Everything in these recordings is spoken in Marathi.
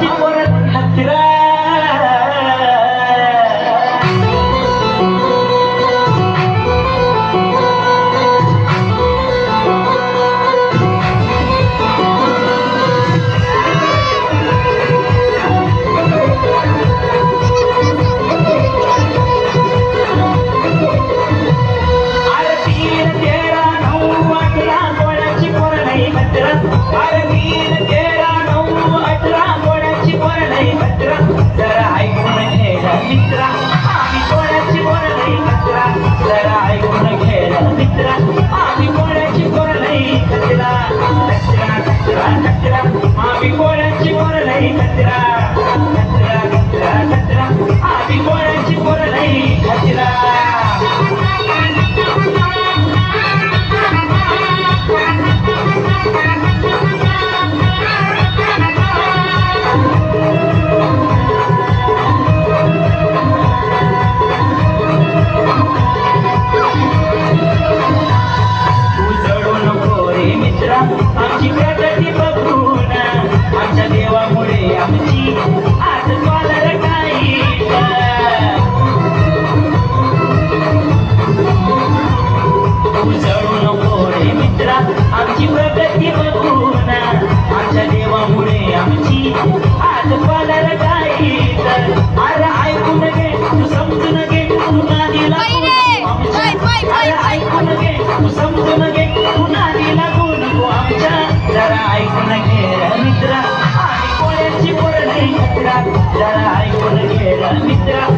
ঠিক जरा ऐकून खेळ आम्ही कोणाची कोण नाही. कचरा कचरा कचरा कचरा आम्ही कोण ऐकून घेर मित्रा आणि कोणाची परत जरा ऐकून घेर मित्रा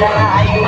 Yeah.